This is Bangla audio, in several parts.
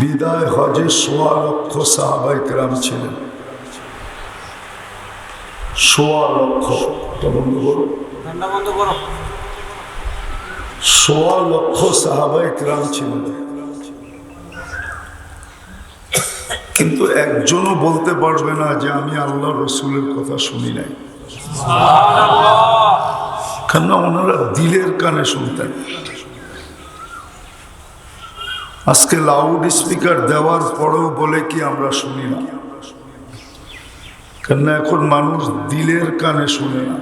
বিদায় হজে সোয়া লক্ষ সাহাবাই কেরাম ছিলেন। সোয়া লক্ষ বন্ধ করো। সোয়া লক্ষ সাহাবাই কেরাম ছিলেন। কিন্তু একজনও বলতে পারবে না যে আমি আল্লাহ রসুলের কথা শুনি নাই। কেননা ওনারা দিলের কানে শুনতেন। আজকে লাউড স্পিকার দেওয়ার পরেও বলে কি আমরা শুনি না। কেননা এখন মানুষ দিলের কানে শুনে না।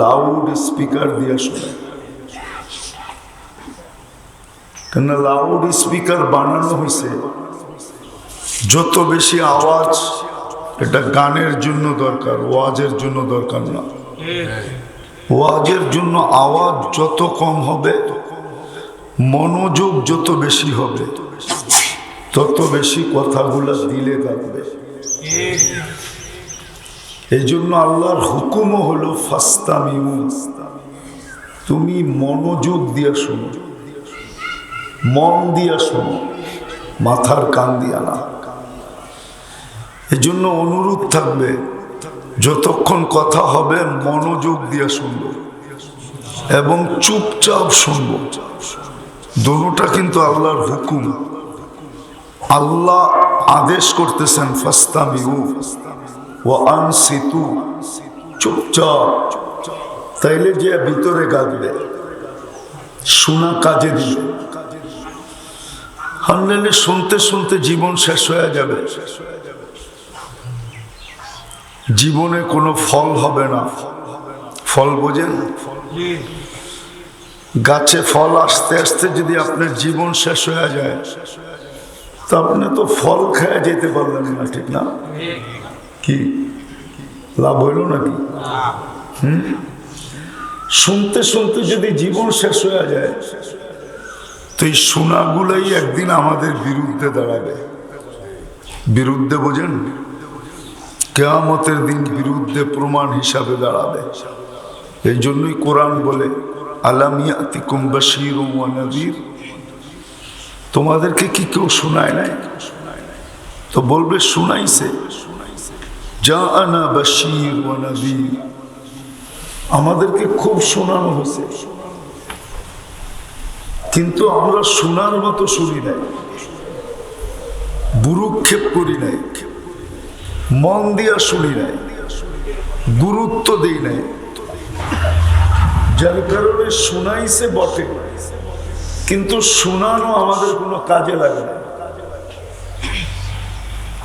লাউড স্পিকার দিয়ে শুনে। কেননা লাউড স্পিকার বানানো হয়েছে যত বেশি আওয়াজ এটা গানের জন্য দরকার ওয়াজের জন্য দরকার না। ওয়াজের জন্য আওয়াজ যত কম হবে মনোযোগ যত বেশি হবে, তত বেশি কথাগুলো দিলে থাকবে এই জন্য আল্লাহর হুকুমও হলো ফাস্তামিউ তুমি মনোযোগ দিয়ে শোনো, মন দিয়া শোনো, মাথার কান দিয়া না। এই জন্য অনুরোধ থাকবে, যতক্ষণ কথা হবে, মনোযোগ দিয়ে শুনব এবং চুপচাপ শুনব। দোনোটা কিন্তু আল্লাহর হুকুম। আল্লাহ আদেশ করতেছেন, ফাস্তামিউ ও আনসিতু। চুপচাপ তাইলে যে ভিতরে গাজবে শোনা কাজে দিবে। হানলে শুনতে শুনতে জীবন শেষ হয়ে যাবে। জীবনে কোনো ফল হবে না। ফল বোঝেন? গাছে ফল আসতে আসতে যদি আপনার জীবন শেষ হয়ে যায়, তো আপনি তো ফল খেয়ে যেতে পারলেন না, ঠিক না? কি? লাভ হইল নাকি? শুনতে শুনতে যদি জীবন শেষ হয়ে যায়, তো এই শোনাগুলোই একদিন আমাদের বিরুদ্ধে দাঁড়াবে। বিরুদ্ধে বোঝেন? কেয়ামতের দিন বিরুদ্ধে প্রমাণ হিসাবে দাঁড়াবে। এই জন্যই কোরআন বলে আলামিয়াতিকুম বাশীর তোমাদেরকে কি কেউ শোনায় নাই? তো বলবে, শুনাইছে। যা আনা বাশীর আমাদেরকে খুব শোনানো হয়েছে। কিন্তু আমরা শোনার মতো শুনি নাই। বুরুক্ষেপ করি নাই। মন দিয়া শুনি নাই। গুরুত্ব দেই নাই। যার কারণে শোনাইছে বটে। কিন্তু শোনানো আমাদের কোনো কাজে লাগে না।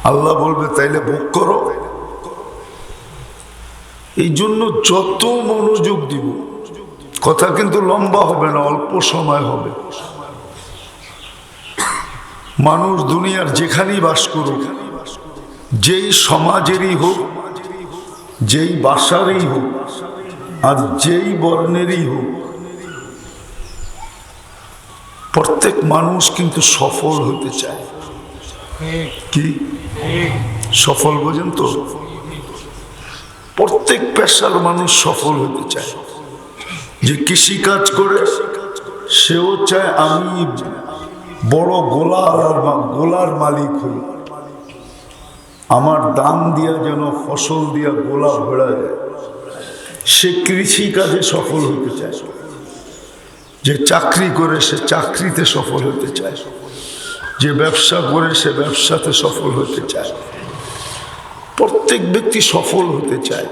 আল্লাহ বলবে, তাইলে ভোগ করো। এই জন্য যত মনোযোগ দিব, কথা কিন্তু লম্বা হবে না, অল্প সময় হবে। মানুষ দুনিয়ার যেখানেই বাস করুক, যেই সমাজেরই হোক, যেই বাসারই হোক আর যেই বর্ণেরই হোক, প্রত্যেক মানুষ কিন্তু সফল হতে চায়। কি? সফল বোঝেন তো? প্রত্যেক পেশার মানুষ সফল হতে চায়। যে কৃষি কাজ করে, সেও চায় আমি বড় গোলার আর গোলার মালিক হই। আমার দাম দিয়া যেন ফসল দিয়া গোলা ভরা যায়। সে কৃষি কাজে সফল হতে চায়। যে চাকরি করে সে চাকরিতে সফল হতে চায়। যে ব্যবসা করে সে ব্যবসাতে সফল হতে চায়। প্রত্যেক ব্যক্তি সফল হতে চায়।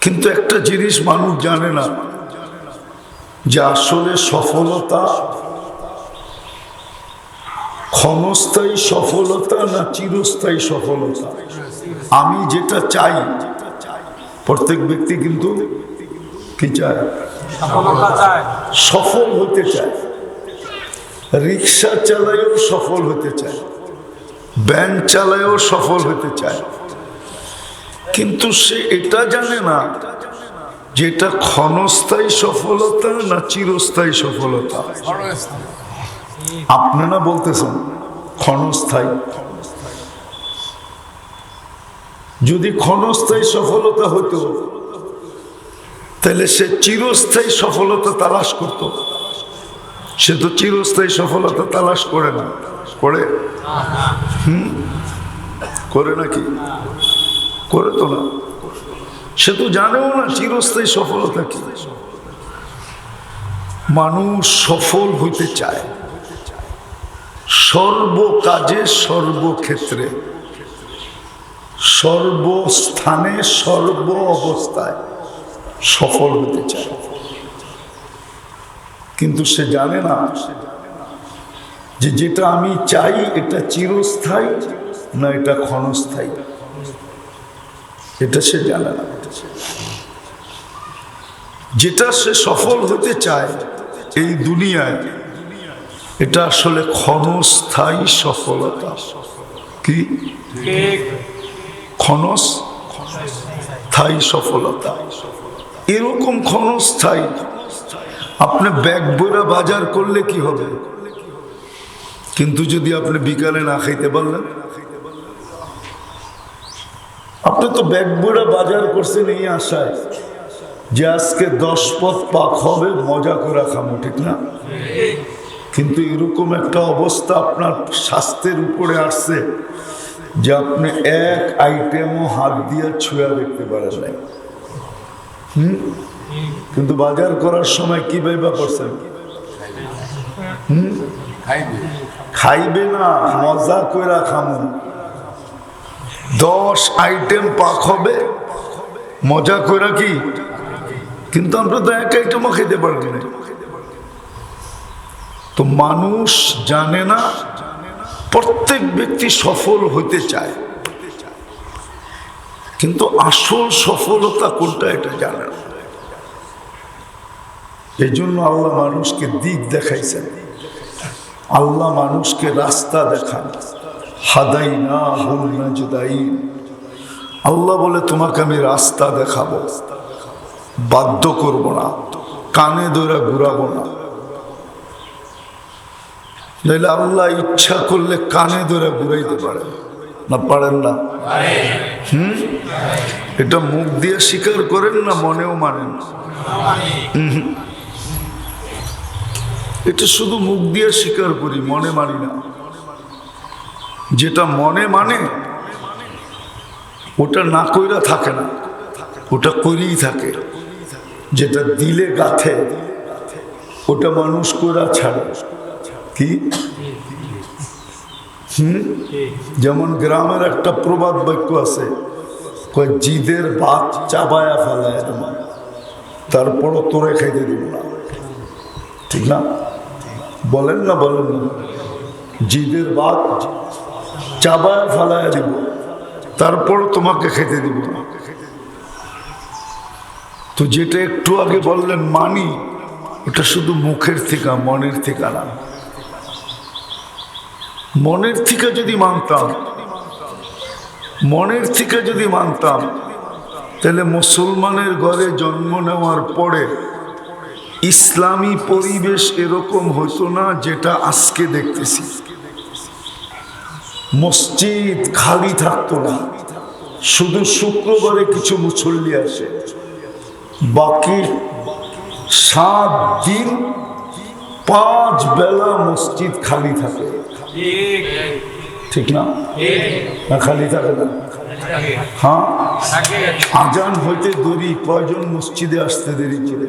কিন্তু একটা জিনিস মানুষ জানে না, যে আসলে সফলতা ক্ষণস্থায়ী সফলতা না চিরস্থায়ী সফলতা? আমি যেটা চাই প্রত্যেক ব্যক্তি কিন্তু কি চায়? সফল হতে চায়। রিক্সা চালায়ও সফল হতে চায়। ব্যাংক চালায়ও সফল হতে চায়। কিন্তু সে এটা জানে না যে এটা ক্ষণস্থায়ী সফলতা না চিরস্থায়ী সফলতা। আপনারা বলতেছেন ক্ষণস্থায়ী। যদি ক্ষণস্থায়ী সফলতা হতো তাহলে সে চিরস্থায়ী সফলতা তালাশ করত। সে তো চিরস্থায়ী সফলতা তালাশ করে না। করে? হুম? করে নাকি? করে তো না। সে তো জানেও না চিরস্থায়ী সফলতা কি। মানুষ সফল হইতে চায়। সর্ব কাজে সর্বক্ষেত্রে সর্বস্থানে সর্ব অবস্থায় সফল হতে চায়। কিন্তু সে জানে না যে যেটা আমি চাই এটা চিরস্থায়ী না এটা ক্ষণস্থায়ী। এটা সে জানে না। যেটা সে সফল হতে চায় এই দুনিয়ায়, এটা আসলে ক্ষণস্থায়ী সফলতা। কি? ঠিক ক্ষণস্থায়ী সফলতা। এরকম ক্ষণস্থায়ী আপনি ব্যাগ বইরা বাজার করলে কি হবে? কিন্তু যদি আপনি বিকালে না খাইতে পারলেন? আপনি তো ব্যাগ বইরা বাজার করছেন এই আশায় যে আজকে দশ পথ পাক হবে, মজা করে খামো, ঠিক না? কিন্তু এরকম একটা অবস্থা আপনার স্বাস্থ্যের উপরে আসছে। যে আপনি এক আইটেমও হাত দিয়ে ছুঁয়া দেখতে পারেন নাই। হুম? কিন্তু বাজার করার সময় কি ভাইবা করছেন? হুম? খাইবে। না মজা কইরা খামু দশ আইটেম পাক হবে মজা কইরা কি? কিন্তু আমরা তো এক আইটেমও খেতে পারব না তো মানুষ জানে না প্রত্যেক ব্যক্তি সফল হতে চায়। কিন্তু আসল সফলতা কোনটা এটা জানে না। এই জন্য আল্লাহ মানুষকে দিক দেখাইছেন। আল্লাহ মানুষকে রাস্তা দেখান। হাদাই না হুল না জুদাই আল্লাহ বলে, তোমাকে আমি রাস্তা দেখাবো। বাধ্য করব না। কানে ধরে ঘুরাবো না। নইলে আল্লাহ ইচ্ছা করলে কানে ধরে ঘুরাইতে পারে। না পারেন না? হুম? এটা মুখ দিয়ে স্বীকার করেন না মনেও মানেন এটা শুধু মুখ দিয়ে স্বীকার করি, মনে মানি না। যেটা মনে মানে ওটা না কইরা থাকে না। ওটা করেই থাকে। যেটা দিলে গাথে, ওটা মানুষ কইরা ছাড়ে। কি? হুম? যেমন গ্রামের একটা প্রবাদ বাক্য আছে জিদের ভাত চাবায়া ফেলায় তোমার তারপরও তোরে খাইতে দিব না। ঠিক না? বলেন না বলেন না। জিদের ভাত চাবায়া ফেলায় দিব, তারপরও তোমাকে খেতে দিব না। তো যেটা একটু আগে বললেন মানি, ওটা শুধু মুখের থেকে, মনের থেকে না। মনের থেকে যদি মানতাম, মনের থেকে যদি মানতাম, তাহলে মুসলমানের ঘরে জন্ম নেওয়ার পরে ইসলামী পরিবেশ এরকম হতো না যেটা আজকে দেখতেছি। মসজিদ খালি থাকতো না। শুধু শুক্রবারে কিছু মুসল্লি আসে। বাকি সাত দিন পাঁচ বেলা মসজিদ খালি থাকে। ঠিক না? খালি থাকে না। হ্যাঁ? আজান হইতে দেরি, কয়জন মসজিদে আসতে দেরি করে?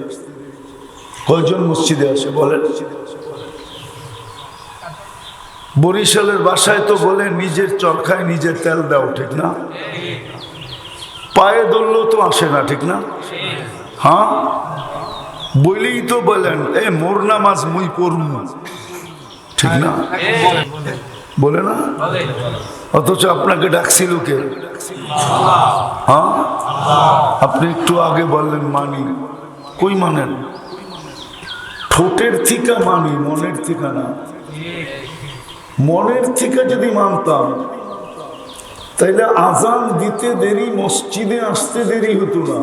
কয়জন মসজিদে আসে বলেন? বরিশালের বাসায় তো বলে, নিজের চরকায় নিজের তেল দাও, ঠিক না? পায়ে ধরলেও তো আসে না, ঠিক না? হ্যাঁ? বলেই তো বলেন, এ মোর নামাজ মুই পড়ুন ঠিক না? বলে না? অথচ আপনাকে ডাকছিল কে? হ্যাঁ? আপনি একটু আগে বললেন মানি। কই মানেন? ঠোঁটের থেকে মানি, মনের থেকে না। মনের থেকে যদি মানতাম, তাইলে আজান দিতে দেরি, মসজিদে আসতে দেরি হতো না।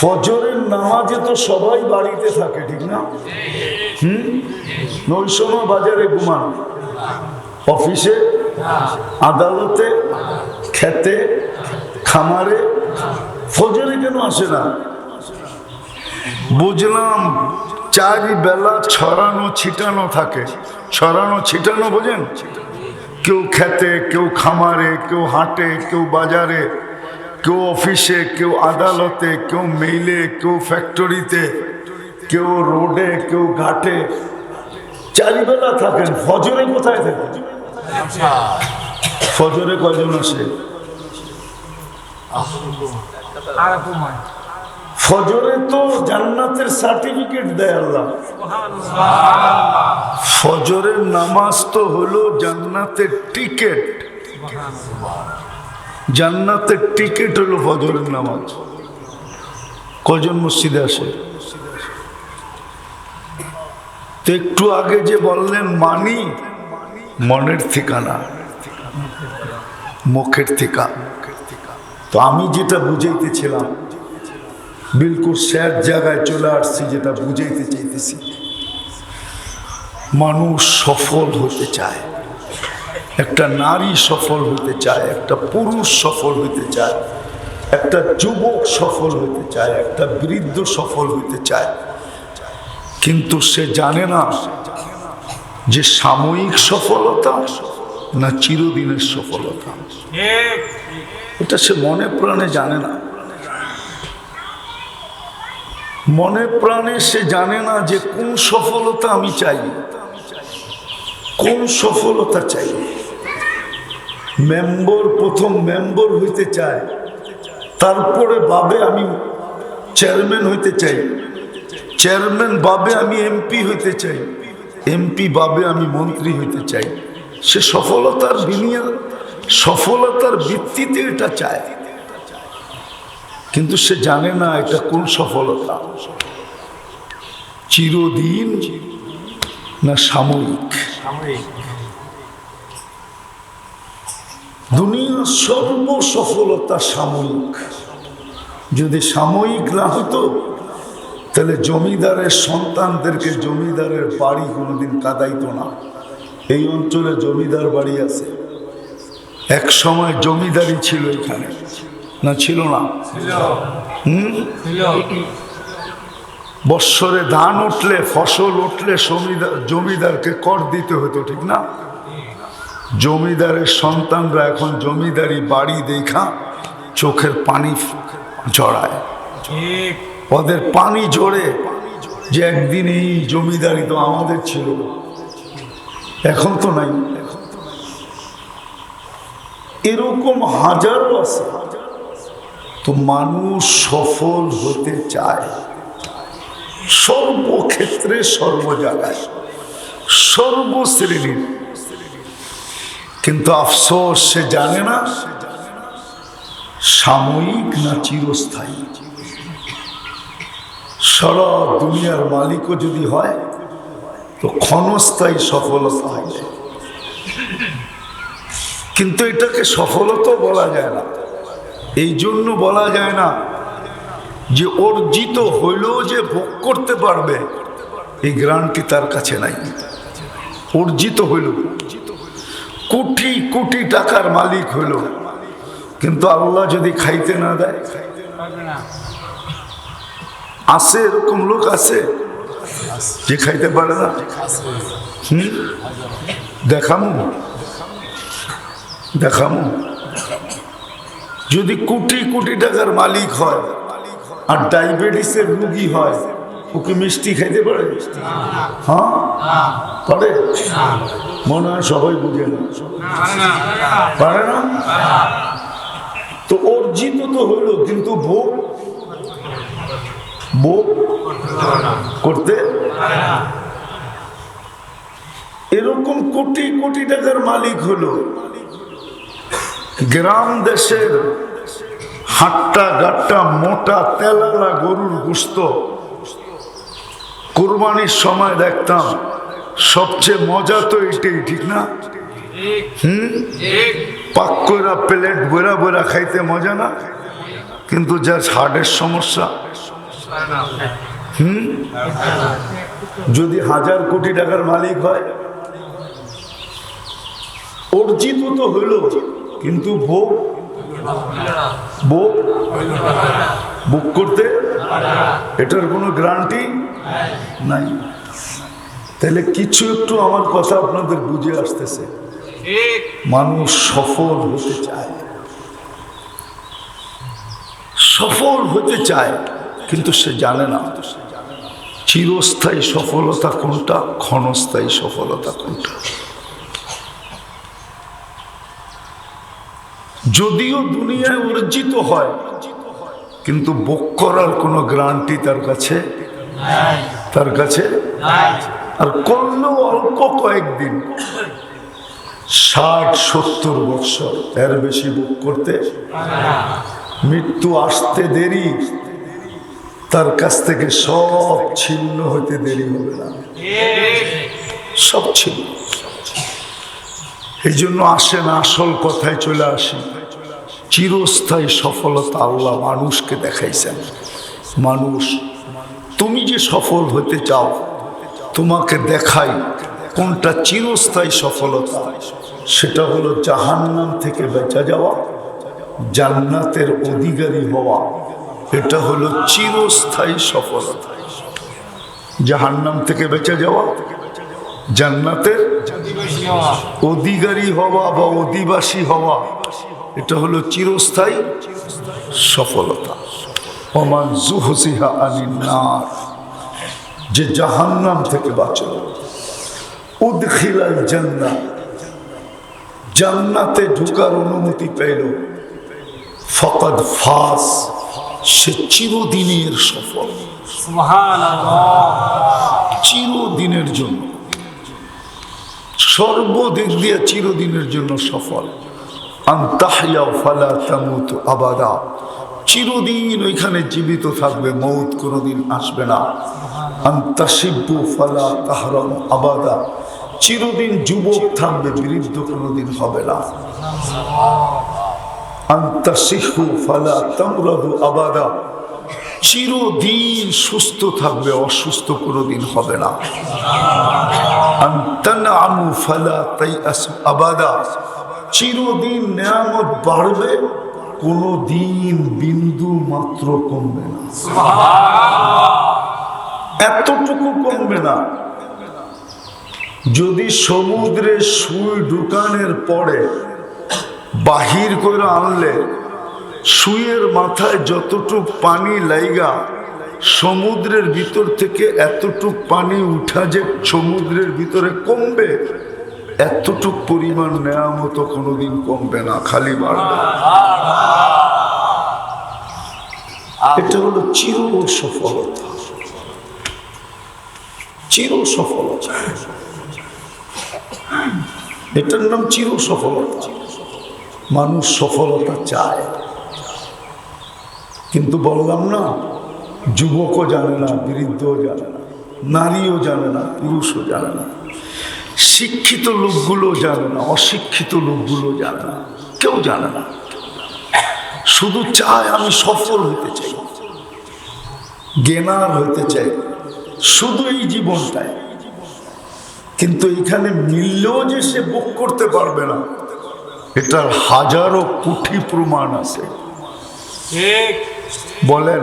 ফজরের নামাজে তো সবাই বাড়িতে থাকে, ঠিক না? হুম? নৈশম বাজারে ঘুমান। অফিসে, আদালতে, খেতে, খামারে, ফজরে কেন আসে না? বুঝলাম চারি বেলা ছড়ানো, ছিটানো থাকে। ছড়ানো, ছিটানো বোঝেন? কেউ খেতে, কেউ খামারে, কেউ হাটে, কেউ বাজারে, কেউ অফিসে, কেউ আদালতে, কেউ মেইলে কেউ ফ্যাক্টরিতে কেউ রোডে, কেউ ঘাটে। চারিবেলা থাকেন। ফজরে কোথায় থাকেন ফজরে কজন আসে? ফজরে তো জান্নাতের সার্টিফিকেট দেয় আল্লাহ। ফজরের নামাজ তো হলো জান্নাতের টিকেট। জান্নাতের টিকেট হলো ফজরের নামাজ। কজন মসজিদে আসে? তো একটু আগে যে বললেন মানি, মনের ঠিকানা, মুখের ঠিকা। তো আমি যেটা বুঝাইতেছিলাম, বিলকুল স্যার জায়গায় চলে আসছি যেটা বুঝাইতে চাইতেছি। মানুষ সফল হতে চায়, একটা নারী সফল হতে চায়, একটা পুরুষ সফল হতে চায়, একটা যুবক সফল হতে চায়, একটা বৃদ্ধ সফল হতে চায়। কিন্তু সে জানে না যে সাময়িক সফলতা না চিরদিনের সফলতা। এটা সে মনে প্রাণে জানে না। মনে প্রাণে সে জানে না যে কোন সফলতা আমি চাই। কোন সফলতা চাই? মেম্বর প্রথম মেম্বর হইতে চায়, তারপরে বাবে আমি চেয়ারম্যান হইতে চাই। চেয়ারম্যান বাবে আমি এমপি হইতে চাই। এমপি বাবে আমি মন্ত্রী হইতে চাই। সে সফলতার বিনিয়োগ সফলতার ভিত্তিতে এটা চায়। কিন্তু সে জানে না এটা কোন সফলতা। চিরদিন না সাময়িক। দুনিয়ার সর্ব সফলতা সাময়িক। যদি সাময়িক না হতো তাহলে জমিদারের সন্তানদেরকে জমিদারের বাড়ি কোনোদিন কাদাইতো না। এই অঞ্চলে জমিদার বাড়ি আছে। এক সময় জমিদারি ছিল এখানে। না ছিল না? হুম? বৎসরে ধান উঠলে ফসল উঠলে জমিদার জমিদারকে কর দিতে হতো ঠিক না? জমিদারের সন্তানরা এখন জমিদারি বাড়ি দেখা চোখের পানি জড়ায় ঠিক। ওদের পানি জড়ে যে একদিন এই জমিদারি তো আমাদের ছিল। এখন তো নাই। এরকম হাজারো আছে। তো মানুষ সফল হতে চায়। সর্বক্ষেত্রে সর্ব জায়গায় সর্বশ্রেণীর। কিন্তু আফসোস, সে জানে না, সাময়িক না চিরস্থায়ী। সারা দুনিয়ার মালিকও যদি হয়, তো ক্ষণস্থায়ী সফলতা হয় কিন্তু এটাকে সফলতা বলা যায় না। এই জন্য বলা যায় না যে অর্জিত হইলেও যে ভোগ করতে পারবে, এই গ্রান্টি তার কাছে নাই। অর্জিত হইল। কোটি কোটি টাকার মালিক হইল। কিন্তু আল্লাহ যদি খাইতে না দেয় খাইতে পারবে না আছে, এরকম লোক আছে? যে খাইতে পারে না? হুম? দেখামু। দেখামু। যদি কোটি কোটি টাকার মালিক হয় আর ডায়াবেটিসের রুগী হয় ওকে মিষ্টি খাইতে পারে? হ্যাঁ? পারে? মনে হয় সবাই বুঝে না। পারে না? তো অর্জিত তো হইল, কিন্তু ভোগ ভোগ করতে? এরকম কোটি কোটি টাকার মালিক হলো। গ্রাম দেশের হাট্টা গাট্টা মোটা তেলালা গরুর গুস্ত। কোরবানির সময় দেখতাম, সবচেয়ে মজা তো এটাই ঠিক না? হুম? পাক কইরা প্লেট বইরা বইরা খাইতে মজা না? কিন্তু যার হার্টের সমস্যা যদি হাজার কোটি টাকার মালিক হয়, অর্জিত তো হইল কিন্তু ভোগ ভোগ বুক করতে এটার কোনো গ্যারান্টি নাই। তাহলে কিছু একটু আমার কথা আপনাদের বুঝে আসতেছে। মানুষ সফল হতে চায়। সফল হতে চায়। কিন্তু সে জানে না। চিরস্থায়ী সফলতা কোনটা, ক্ষণস্থায়ী সফলতা কোনটা। যদিও দুনিয়ায় অর্জিত হয়, কিন্তু ভোগ করার কোনো গ্রান্টি তার কাছে তার কাছে আর করলেও অল্প কয়েকদিন, ষাট, সত্তর বৎসর এর বেশি বুক করতে মৃত্যু আসতে দেরি তার কাছ থেকে সব ছিন্ন হতে দেরি হবে না। সব ছিন্ন। এই জন্য আসেন আসল কথায় চলে আসি। চিরস্থায়ী সফলতা আল্লাহ মানুষকে দেখাইছেন। মানুষ, তুমি যে সফল হতে চাও, তোমাকে দেখাই কোনটা চিরস্থায়ী সফলতা। সেটা হলো জাহান্নাম থেকে বেঁচে যাওয়া, জান্নাতের অধিকারী হওয়া। এটা হলো চিরস্থায়ী সফলতা। জাহান্নাম থেকে বেঁচে যাওয়া, জান্নাতের অধিকারী হওয়া বা অধিবাসী হওয়া, এটা হলো চিরস্থায়ী সফলতা। ওমান জুহসিহা আনিন নার যে জাহান্নাম থেকে বাঁচল উদখিলাল জান্নাত জান্নাতে ঢুকার অনুমতি পেল। ফকদ ফাস। সে চিরদিনের সফল। চিরদিনের জন্য। সর্বদিক দিয়ে চিরদিনের জন্য সফল। আবাদা। চিরদিন ওইখানে জীবিত থাকবে, মৌত কোনোদিন আসবে না। ফালা আবাদা। চিরদিন যুবক থাকবে, বৃদ্ধ কোনোদিন হবে না। আন্তাসিহু ফালা তামরাদু আবাদা। চিরদিন সুস্থ থাকবে, অসুস্থ কোনোদিন হবে না। আন্তানআমু ফালা তাইআসু আবাদা। চিরদিন নিয়ামত বাড়বে কোনো দিন বিন্দু মাত্র কমবে না। এতটুকু কমবে না। যদি সমুদ্রে সুই ঢুকানের পরে বাহির করে আনলে সুইয়ের মাথায় যতটুক পানি লাইগা, সমুদ্রের ভিতর থেকে এতটুক পানি উঠা যে সমুদ্রের ভিতরে কমবে, এতটুক পরিমাণ নেওয়া মতো কোনোদিন কমবে না, খালি বাড়বে। এটা হলো চির সফলতা চির সফলতা এটার নাম চির সফলতা মানুষ সফলতা চায়। কিন্তু বললাম না, যুবকও জানে না, বৃদ্ধও জানে না, নারীও জানে না, পুরুষও জানে না, শিক্ষিত লোকগুলো জানে না, অশিক্ষিত লোকগুলো জানে না, কেউ জানে না। শুধু চায় আমি সফল হতে চাই, জ্ঞানার হতে চাই, শুধু এই জীবনটায় কিন্তু এখানে মিললেও যে সে বুক করতে পারবে না এটার হাজারো কোটি প্রমাণ আছে। বলেন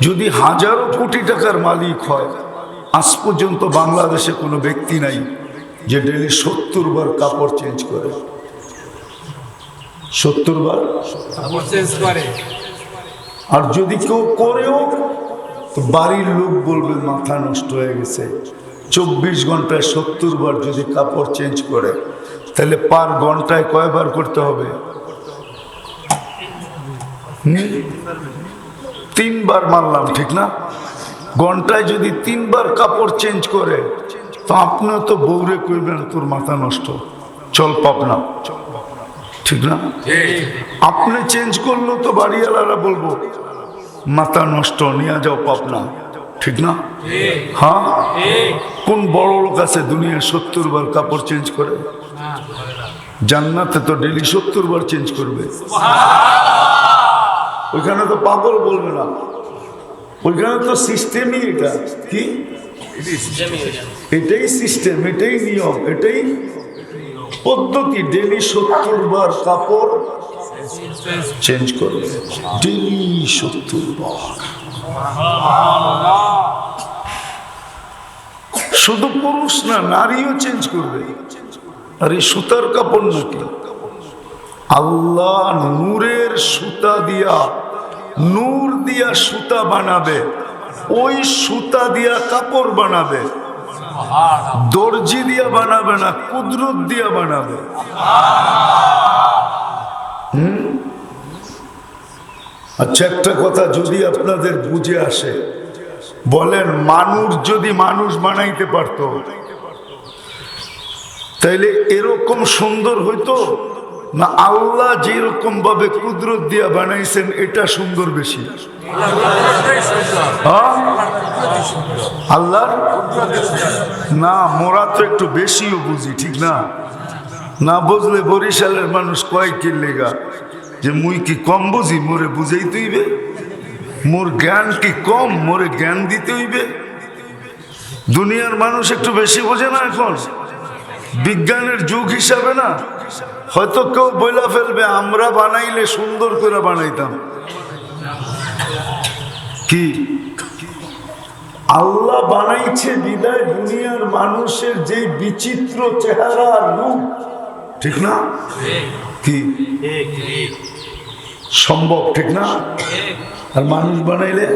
যদি হাজারো কোটি টাকার মালিক হয় আজ পর্যন্ত বাংলাদেশে কোনো ব্যক্তি নাই যে ডেলি সত্তর বার কাপড় চেঞ্জ করে। সত্তর বার? করে। আর যদি কেউ করেও তো বাড়ির লোক বলবে মাথা নষ্ট হয়ে গেছে। চব্বিশ ঘন্টায় সত্তর বার যদি কাপড় চেঞ্জ করে তাহলে পার ঘন্টায় কয়বার করতে হবে? তিনবার মারলাম ঠিক না? ঘন্টায় যদি তিনবার কাপড় চেঞ্জ করে, তো আপনিও তো বৌরে করবেন তোর মাথা নষ্ট। চল পাবনা। ঠিক না? আপনি চেঞ্জ করল তো বাড়িওয়ালারা বলব, মাথা নষ্ট, নিয়ে যাও পাবনা। ঠিক না? হ্যাঁ? কোন বড় লোক আছে দুনিয়ার সত্তর বার কাপড় চেঞ্জ করে? জান্নাতে তো ডেলি সত্তর বার চেঞ্জ করবে। ওইখানে তো পাগল বলবে না। ওইখানে তো সিস্টেমই এটা। কি? এটাই সিস্টেম এটাই নিয়ম, এটাই পদ্ধতি। ডেলি সত্তর বার কাপড় চেঞ্জ করবে। ডেলি সত্তর বার। শুধু পুরুষ না, নারীও চেঞ্জ করবে। আর সুতার কাপড় নাকি আল্লাহ নূরের সুতা দিয়া, নূর দিয়া সুতা বানাবে, ওই সুতা দিয়া কাপড় বানাবে, দর্জি দিয়া বানাবে না, কুদরত দিয়া বানাবে? আচ্ছা একটা কথা যদি আপনাদের বুঝে আসে, বলেন মানুষ যদি মানুষ বানাইতে পারত তাইলে এরকম সুন্দর হইতো? না আল্লাহ যেরকম ভাবে কুদরত দিয়া বানাইছেন, এটা সুন্দর বেশি। হ্যাঁ? আল্লাহর? না, মোরা তো একটু বেশিও বুঝি, ঠিক না? না বুঝলে বরিশালের মানুষ কয় কিনলেগা যে মুই কি কম বুঝি, মোরে বুঝাই তুইবে মোর জ্ঞান কি কম, মোরে জ্ঞান দিতে হইবে? দুনিয়ার মানুষ একটু বেশি বোঝে না এখন? বিজ্ঞানের যুগ হিসাবে না, হয়তো কেউ বইলা ফেলবে, আমরা বানাইলে সুন্দর করে বানাইতাম। কি? আল্লাহ বানাইছে বিদায় দুনিয়ার মানুষের যে বিচিত্র চেহারা রূপ। ঠিক না? কি? সম্ভব, ঠিক না? আর মানুষ বানাইলে?